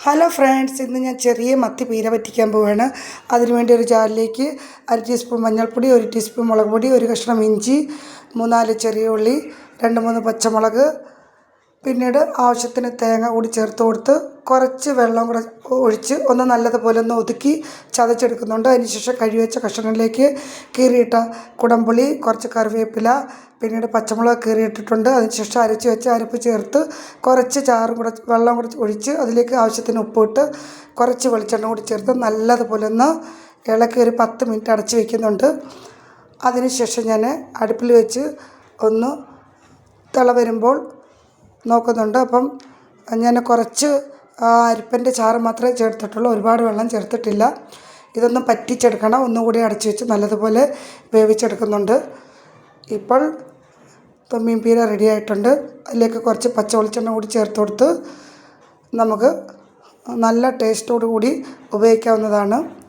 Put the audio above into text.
Hello friends ഇന്ന് ഞാൻ ചെറിയ മത്തി പീര പറ്റിക്കാൻ പോവുകയാണ് അതിനുവേണ്ടി ഒരു ജാറിലേക്ക് അര ടീസ്പൂൺ മഞ്ഞൾപ്പൊടി ഒരു ടീസ്പൂൺ മുളക് പൊടി ഒരു കഷ്ണം ഇഞ്ചി മൂന്നാൽ ചെറിയ ഉള്ളി രണ്ട് മൂന്ന് പച്ചമുളക് പിന്നീട് ആവശ്യത്തിന് തേങ്ങ കൂടി ചേർത്ത് കൊടുത്ത് കുറച്ച് വെള്ളം കൂടെ ഒഴിച്ച് ഒന്ന് നല്ലതുപോലെ ഒന്ന് ഒതുക്കി ചതച്ചെടുക്കുന്നുണ്ട്. അതിനുശേഷം കഴുകി വെച്ച കഷ്ണങ്ങളിലേക്ക് കീറിയിട്ട കുടംപുളി കുറച്ച് കറിവേപ്പില പിന്നീട് പച്ചമുളക് കീറിയിട്ടിട്ടുണ്ട്. അതിനുശേഷം അരച്ച് വെച്ച അരപ്പ് ചേർത്ത് കുറച്ച് ചാറും കൂടെ വെള്ളം കൂടെ ഒഴിച്ച് അതിലേക്ക് ആവശ്യത്തിന് ഉപ്പിട്ട് കുറച്ച് വെളിച്ചെണ്ണ കൂടി ചേർത്ത് നല്ലതുപോലെ ഒന്ന് ഇളക്കി ഒരു പത്ത് മിനിറ്റ് അടച്ച് വയ്ക്കുന്നുണ്ട് അതിനുശേഷം ഞാൻ അടുപ്പിൽ വെച്ച് ഒന്ന് തിള വരുമ്പോൾ നോക്കുന്നുണ്ട്. അപ്പം ഞാൻ കുറച്ച് അരിപ്പന്റെ ചാറ് മാത്രമേ ചേർത്തിട്ടുള്ളൂ. ഒരുപാട് വെള്ളം ചേർത്തിട്ടില്ല. ഇതൊന്ന് പറ്റിച്ചെടുക്കണം. ഒന്നുകൂടി അടച്ചു വെച്ച് നല്ലതുപോലെ വേവിച്ചെടുക്കുന്നുണ്ട്. ഇപ്പോൾ തൊമ്മീൻ പീര റെഡി ആയിട്ടുണ്ട്. അതിലേക്ക് കുറച്ച് പച്ച വെളിച്ചെണ്ണ കൂടി ചേർത്ത് കൊടുത്ത് നമുക്ക് നല്ല ടേസ്റ്റോടു കൂടി ഉപയോഗിക്കാവുന്നതാണ്.